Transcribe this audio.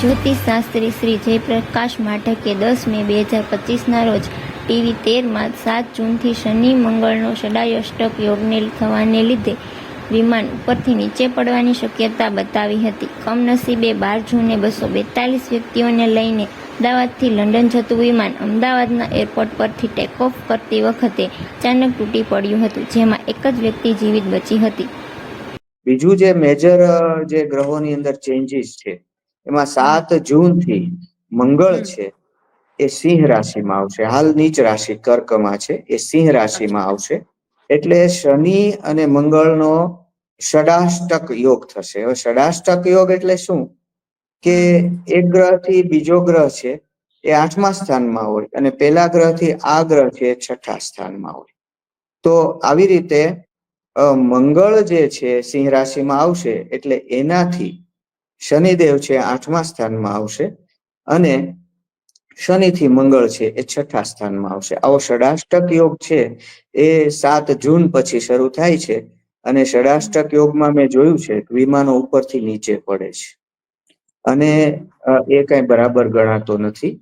જ્યોતિષ શાસ્ત્રી શ્રી જયપ્રકાશ માઠકે દસ મે બે હજાર પચીસના રોજ ટીવી તેરમાં સાત જૂનથી શનિ મંગળનો ષડાયષ્ટક યોગને થવાને લીધે વિમાન ઉપરથી નીચે પડવાની શક્યતા બતાવી હતી. કમનસીબે બાર જૂને બસો બેતાલીસ વ્યક્તિઓને લઈને અમદાવાદથી લંડન જતું વિમાન અમદાવાદના એરપોર્ટ પરથી ટેકઓફ કરતી વખતે અચાનક તૂટી પડ્યું હતું, જેમાં એક જ વ્યક્તિ જીવિત બચી હતી. બીજું જે મેજર જે ગ્રહોની અંદર ચેન્જીસ છે એમાં સાત જૂનથી મંગળ છે એ સિંહ રાશિમાં આવશે. હાલ નીચ રાશિ કર્કમાં છે એ સિંહ રાશિમાં આવશે. એટલે શનિ અને મંગળનો ષડાષ્ટક યોગ થશે. હવે ષડાષ્ટક યોગ એટલે શું? કે એક ગ્રહથી બીજો ગ્રહ છે એ આઠમા સ્થાનમાં હોય અને પેલા ગ્રહથી આ ગ્રહ છે છઠ્ઠા સ્થાનમાં હોય. તો આવી રીતે મંગળ જે છે સિંહ રાશિમાં આવશે એટલે એનાથી શનિદેવ છે, આઠમા સ્થાનમાં આવશે અને શનિથી મંગળ છે, એ છઠ્ઠા સ્થાનમાં આવશે. આવો ષડાષ્ટક યોગ છે, એ સાત જૂન પછી શરૂ થાય છે અને ષડાષ્ટક યોગમાં મેં જોયું છે, વિમાનો ઉપરથી નીચે પડે છે. અને એ કઈ બરાબર ગણાતો નથી.